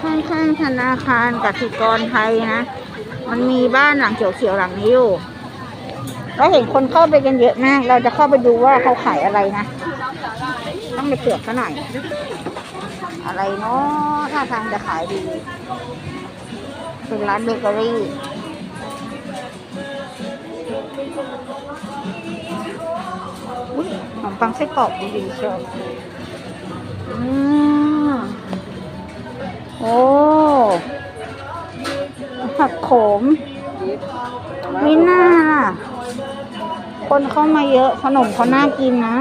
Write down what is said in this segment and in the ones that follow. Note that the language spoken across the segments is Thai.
ข้างๆธนาคารกสิกรไทยนะ มันมีบ้านหลังเขียวๆหลังนี้อยู่เราเห็นคนเข้าไปกันเยอะมาก เราจะเข้าไปดูว่าเขาขายอะไรนะ ต้องไปเสือกซะหน่อย อะไรเนาะท่าทางจะขายดี เป็นร้านเบเกอรี่อุ้ยขนมปังไส้กรอกดีๆเชียวอืม โอ้ผักโขมมีหน้าคนเข้ามาเยอะขนมเขาน่ากินนะ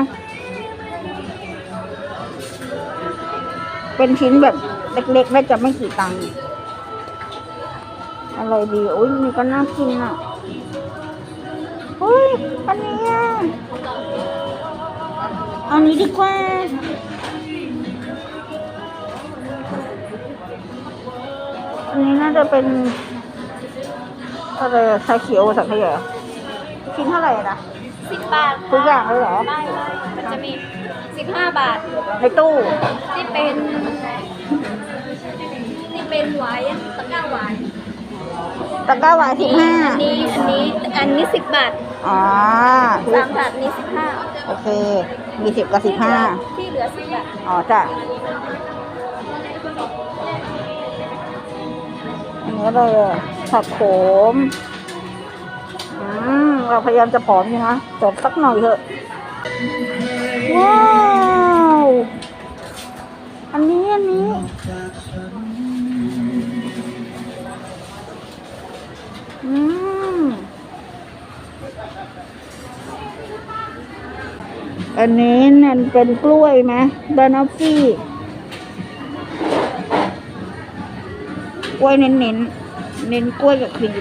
เป็นชิ้นแบบเล็กๆน่าจะไม่กี่ตังค์อร่อยดีอุ้ยนี่ก็น่ากินอะอุ้ยอันนี้อะเอานี้ดีกว่า จะเป็นอะไรอะชาเขียวสังขยาชิ้นเท่าไหร่นะ สิบบาททุกอย่างเลยเหรอ ไม่ไม่มันจะมีสิบห้าบาท ในตู้ ที่เป็นที่เป็นหวายอะตะกร้าหวายตะกร้าหวานสิบห้าอันนี้อันนี้อันนี้สิบบาทอ๋อสามบาทนี้สิบห้าโอเค มีสิบกับสิบห้าที่เหลือสิบบาท อ๋อจ้ะ อันนี้อะไรอะผักโขมอืมเราพยายามจะผอมอยู่นะแต่สักหน่อยเถอะว้าวอันนี้อันนี้อืมอันนี้นั่นเป็นกล้วยไหมบานอฟ กล้วยเน้นเน้นๆ เน้นกล้วยกับครีม